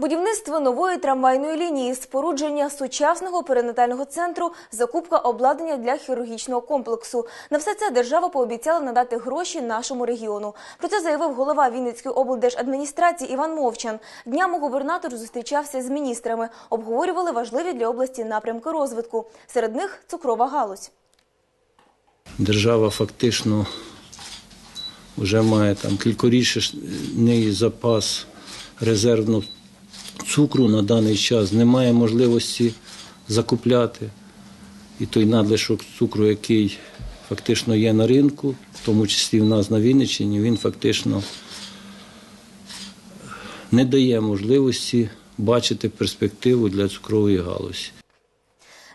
Будівництво нової трамвайної лінії, спорудження сучасного перинатального центру, закупка обладнання для хірургічного комплексу. На все це держава пообіцяла надати гроші нашому регіону. Про це заявив голова Вінницької облдержадміністрації Іван Мовчан. Днями губернатор зустрічався з міністрами. Обговорювали важливі для області напрямки розвитку. Серед них цукрова галузь. Держава фактично вже має там кількорічний запас резервного цукру на даний час. Немає можливості закупляти. І той надлишок цукру, який фактично є на ринку, в тому числі в нас на Вінниччині, він фактично не дає можливості бачити перспективу для цукрової галузі.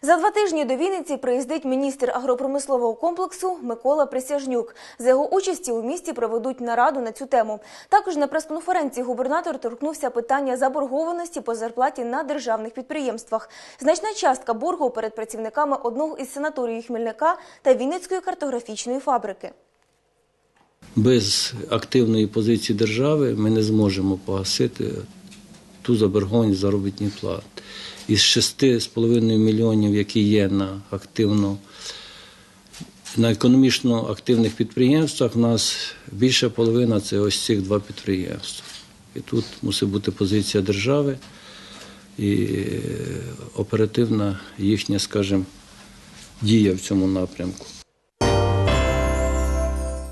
За два тижні до Вінниці приїздить міністр агропромислового комплексу Микола Присяжнюк. За його участі у місті проведуть нараду на цю тему. Також на прес-конференції губернатор торкнувся питання заборгованості по зарплаті на державних підприємствах. Значна частка боргу перед працівниками одного із санаторіїв Хмельника та Вінницької картографічної фабрики. без активної позиції держави ми не зможемо погасити ту заборгованість заробітні плати. Із 6,5 мільйонів, які є на активно на економічно активних підприємствах, у нас більша половина це ось цих два підприємства. І тут мусить бути позиція держави і е, оперативна їхня, скажімо, дія в цьому напрямку.